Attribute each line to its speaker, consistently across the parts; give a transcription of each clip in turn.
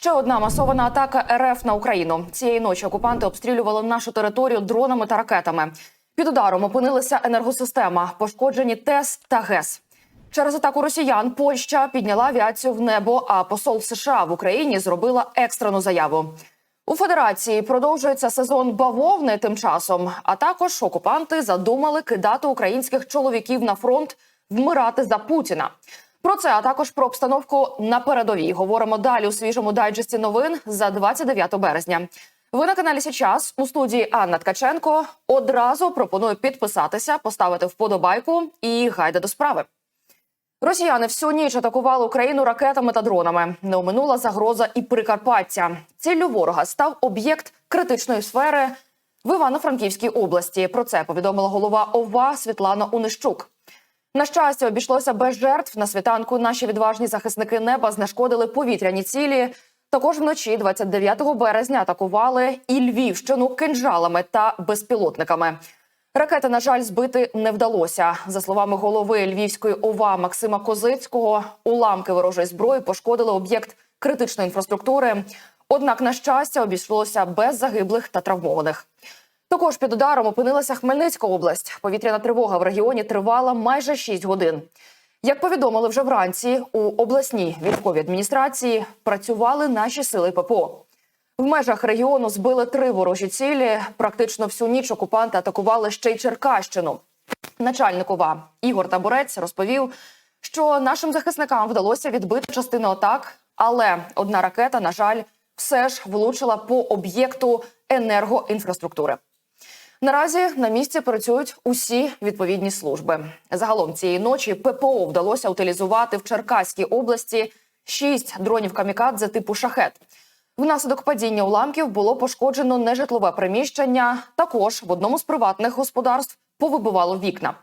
Speaker 1: Ще одна масована атака РФ на Україну. Цієї ночі окупанти обстрілювали нашу територію дронами та ракетами. Під ударом опинилася енергосистема, пошкоджені ТЕС та ГЕС. Через атаку росіян Польща підняла авіацію в небо. А посол США в Україні зробила екстрену заяву. У федерації продовжується сезон бавовни тим часом. А також окупанти задумали кидати українських чоловіків на фронт вмирати за Путіна. Про це а також про обстановку на передовій говоримо далі у свіжому дайджесті новин за 29 березня. Ви на каналі Січас у студії Анна Ткаченко. Одразу пропоную підписатися, поставити вподобайку і гайда до справи. Росіяни всю ніч атакували Україну ракетами та дронами. Не оминула загроза і Прикарпаття. Ціллю ворога став об'єкт критичної сфери в Івано-Франківській області. Про це повідомила голова ОВА Світлана Унищук. На щастя, обійшлося без жертв. На світанку наші відважні захисники неба знешкодили повітряні цілі. Також вночі, 29 березня, атакували і Львівщину кинджалами та безпілотниками. Ракети, на жаль, збити не вдалося. За словами голови Львівської ОВА Максима Козицького, уламки ворожої зброї пошкодили об'єкт критичної інфраструктури. Однак, на щастя, обійшлося без загиблих та травмованих. Також під ударом опинилася Хмельницька область. Повітряна тривога в регіоні тривала майже 6 годин. Як повідомили вже вранці, у обласній військовій адміністрації працювали наші сили ППО. В межах регіону збили три ворожі цілі. Практично всю ніч окупанти атакували ще й Черкащину. Начальник ОВА Ігор Табурець розповів, що нашим захисникам вдалося відбити частину атак, але одна ракета, на жаль, все ж влучила по об'єкту енергоінфраструктури. Наразі на місці працюють усі відповідні служби. Загалом цієї ночі ППО вдалося утилізувати в Черкаській області шість дронів камікадзе типу шахет. Внаслідок падіння уламків було пошкоджено нежитлове приміщення. Також в одному з приватних господарств повибивало вікна.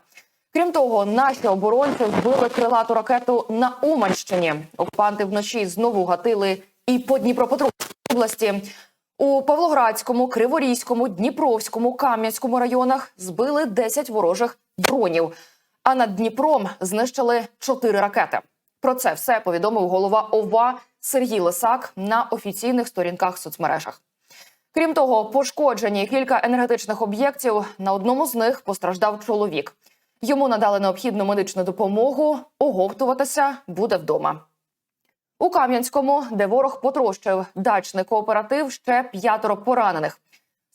Speaker 1: Крім того, наші оборонці збили крилату ракету на Уманщині. Окупанти вночі знову гатили і по Дніпропетровській області. У Павлоградському, Криворізькому, Дніпровському, Кам'янському районах збили 10 ворожих дронів. А над Дніпром знищили 4 ракети. Про це все повідомив голова ОВА Сергій Лисак на офіційних сторінках в соцмережах. Крім того, пошкоджені кілька енергетичних об'єктів. На одному з них постраждав чоловік. Йому надали необхідну медичну допомогу. Оговтуватися буде вдома. У Кам'янському, де ворог потрощив дачний кооператив, ще п'ятеро поранених.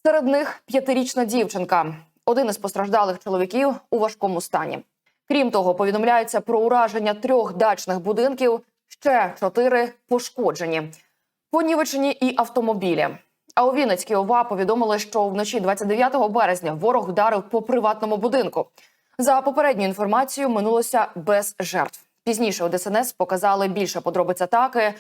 Speaker 1: Серед них п'ятирічна дівчинка. Один із постраждалих чоловіків у важкому стані. Крім того, повідомляється про ураження трьох дачних будинків. Ще чотири пошкоджені. Понівечені і автомобілі. А у Вінницькій ОВА повідомили, що вночі 29 березня ворог вдарив по приватному будинку. За попередньою інформацією, минулося без жертв. Пізніше у ДСНС показали більше подробиць атаки.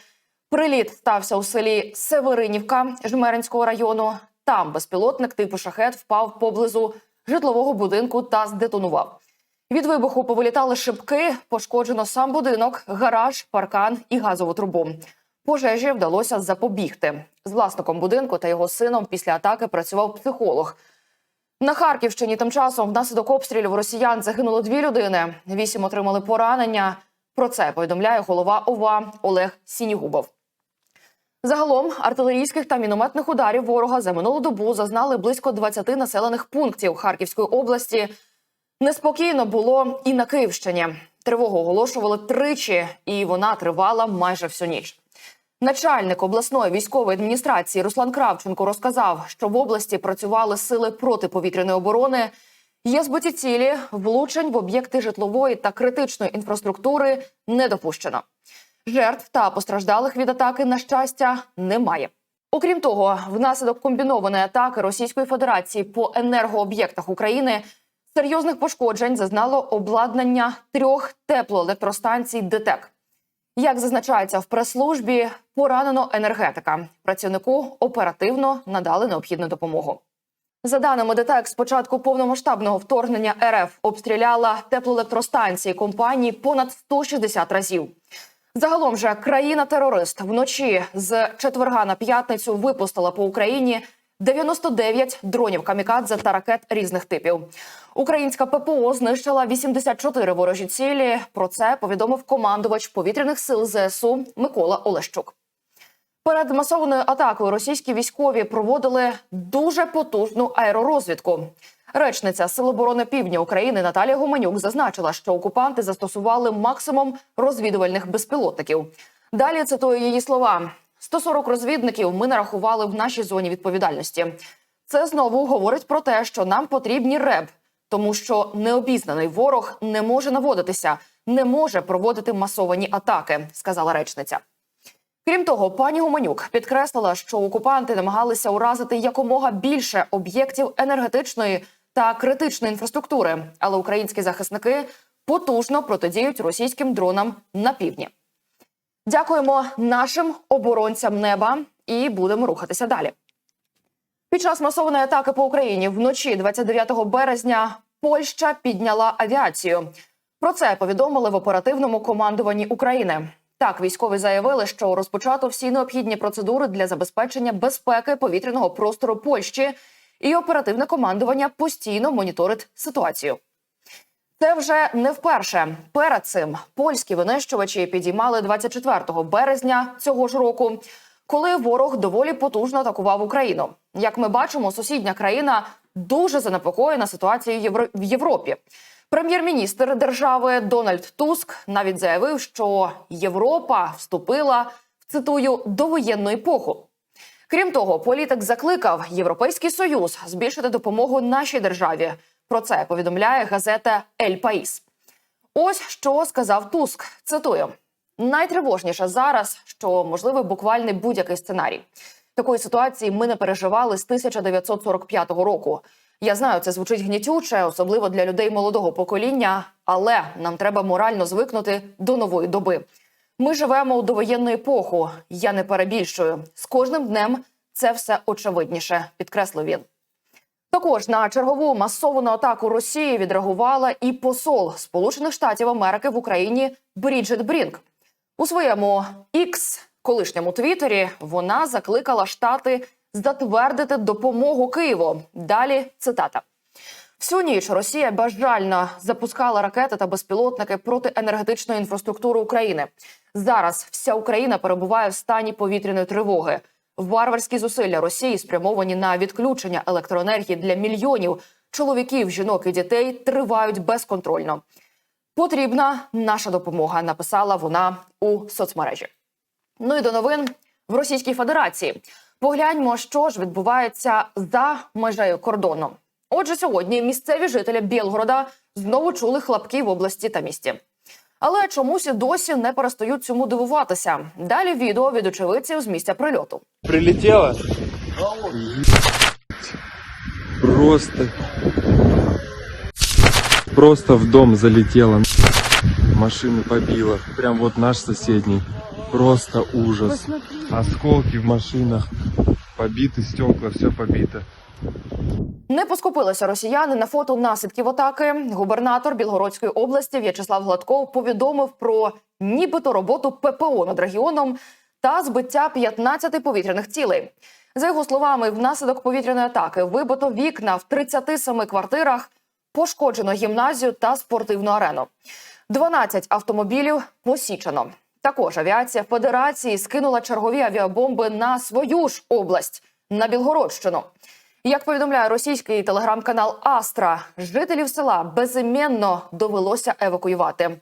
Speaker 1: Приліт стався у селі Северинівка Жмеринського району. Там безпілотник типу шахет впав поблизу житлового будинку та здетонував. Від вибуху повилітали шибки, пошкоджено сам будинок, гараж, паркан і газову трубу. Пожежі вдалося запобігти. З власником будинку та його сином після атаки працював психолог. На Харківщині тим часом внаслідок обстрілів росіян загинуло дві людини. Вісім отримали поранення. Про це повідомляє голова ОВА Олег Сінігубов. Загалом артилерійських та мінометних ударів ворога за минулу добу зазнали близько 20 населених пунктів Харківської області. Неспокійно було і на Київщині. Тривогу оголошували тричі, і вона тривала майже всю ніч. Начальник обласної військової адміністрації Руслан Кравченко розказав, що в області працювали сили протиповітряної оборони. Є збиті цілі, влучень в об'єкти житлової та критичної інфраструктури не допущено. Жертв та постраждалих від атаки, на щастя, немає. Окрім того, внаслідок комбінованої атаки Російської Федерації по енергооб'єктах України серйозних пошкоджень зазнало обладнання трьох теплоелектростанцій ДТЕК. Як зазначається в прес-службі, поранено енергетика. Працівнику оперативно надали необхідну допомогу. За даними ДТЕК, з початку повномасштабного вторгнення РФ обстріляла теплоелектростанції компанії понад 160 разів. Загалом же країна-терорист вночі з четверга на п'ятницю випустила по Україні 99 дронів камікадзе та ракет різних типів. Українська ППО знищила 84 ворожі цілі. Про це повідомив командувач повітряних сил ЗСУ Микола Олещук. Перед масованою атакою російські військові проводили дуже потужну аеророзвідку. Речниця Сил оборони Півдня України Наталія Гуменюк зазначила, що окупанти застосували максимум розвідувальних безпілотників. Далі цитую її слова: 140 розвідників ми нарахували в нашій зоні відповідальності. Це знову говорить про те, що нам потрібні РЕБ, тому що необізнаний ворог не може наводитися, не може проводити масовані атаки, сказала речниця. Крім того, пані Гуменюк підкреслила, що окупанти намагалися уразити якомога більше об'єктів енергетичної та критичної інфраструктури, але українські захисники потужно протидіють російським дронам на півдні. Дякуємо нашим оборонцям неба і будемо рухатися далі. Під час масованої атаки по Україні вночі 29 березня Польща підняла авіацію. Про це повідомили в оперативному командуванні України. Так, військові заявили, що розпочато всі необхідні процедури для забезпечення безпеки повітряного простору Польщі, і оперативне командування постійно моніторить ситуацію. Це вже не вперше. Перед цим польські винищувачі підіймали 24 березня цього ж року, коли ворог доволі потужно атакував Україну. Як ми бачимо, сусідня країна дуже занепокоєна ситуацією в Європі. Прем'єр-міністр держави Дональд Туск навіть заявив, що Європа вступила в цитую довоєнну епоху. Крім того, політик закликав Європейський Союз збільшити допомогу нашій державі. Про це повідомляє газета Ель Паїс. Ось що сказав Туск. Цитую: найтривожніше зараз, що можливий буквально будь-який сценарій. Такої ситуації ми не переживали з 1945 року. Я знаю, це звучить гнітюче, особливо для людей молодого покоління, але нам треба морально звикнути до нової доби. Ми живемо у довоєнну епоху. Я не перебільшую. З кожним днем це все очевидніше, підкреслив він. Також на чергову масовану атаку Росії відреагувала і посол Сполучених Штатів Америки в Україні Бріджит Брінк. У своєму X, колишньому твіттері, вона закликала штати затвердити допомогу Києву. Далі цитата. Всю ніч Росія бажально запускала ракети та безпілотники проти енергетичної інфраструктури України. Зараз вся Україна перебуває в стані повітряної тривоги. Варварські зусилля Росії спрямовані на відключення електроенергії для мільйонів чоловіків, жінок і дітей тривають безконтрольно. Потрібна наша допомога, написала вона у соцмережі. Ну і до новин в Російській Федерації. Погляньмо, що ж відбувається за межею кордону. Отже, сьогодні місцеві жителі Білгорода знову чули хлопки в області та місті. Але чомусь досі не перестають цьому дивуватися. Далі відео від очевидців з місця прильоту.
Speaker 2: Прилетела? Просто... Просто в дом залетела. Машины побила. Прям вот наш соседний. Просто ужас. Осколки в машинах. Побиты стекла, все побито.
Speaker 1: Не поскупилися росіяни на фото наслідків атаки. Губернатор Білгородської області В'ячеслав Гладков повідомив про нібито роботу ППО над регіоном та збиття 15 повітряних цілей. За його словами, внаслідок повітряної атаки вибито вікна в 37 квартирах, пошкоджено гімназію та спортивну арену. 12 автомобілів посічено. Також авіація Федерації скинула чергові авіабомби на свою ж область на Білгородщину. Як повідомляє російський телеграм-канал Астра, жителів села безіменно довелося евакуювати.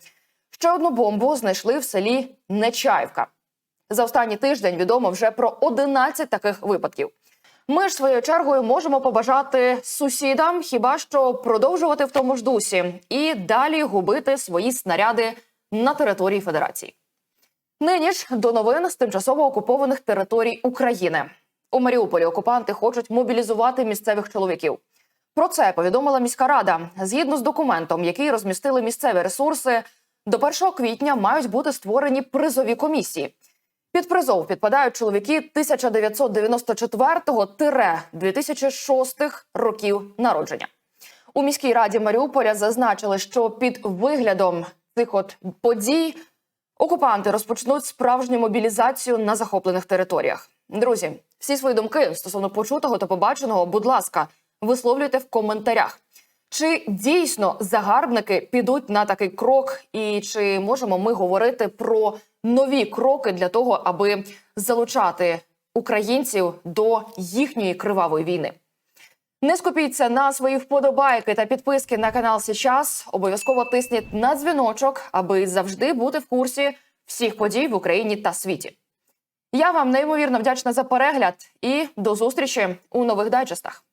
Speaker 1: Ще одну бомбу знайшли в селі Нечаївка. За останній тиждень відомо вже про 11 таких випадків. Ми ж своєю чергою можемо побажати сусідам хіба що продовжувати в тому ж дусі і далі губити свої снаряди на території Федерації. Нині ж до новин з тимчасово окупованих територій України. У Маріуполі окупанти хочуть мобілізувати місцевих чоловіків. Про це повідомила міська рада. Згідно з документом, який розмістили місцеві ресурси, до 1 квітня мають бути створені призові комісії. Під призов підпадають чоловіки 1994-2006 років народження. У міській раді Маріуполя зазначили, що під виглядом цих от подій окупанти розпочнуть справжню мобілізацію на захоплених територіях. Друзі, всі свої думки стосовно почутого та побаченого, будь ласка, висловлюйте в коментарях. Чи дійсно загарбники підуть на такий крок, і чи можемо ми говорити про нові кроки для того, аби залучати українців до їхньої кривавої війни. Не скупіться на свої вподобайки та підписки на канал Січас. Обов'язково тисніть на дзвіночок, аби завжди бути в курсі всіх подій в Україні та світі. Я вам неймовірно вдячна за перегляд і до зустрічі у нових дайджестах.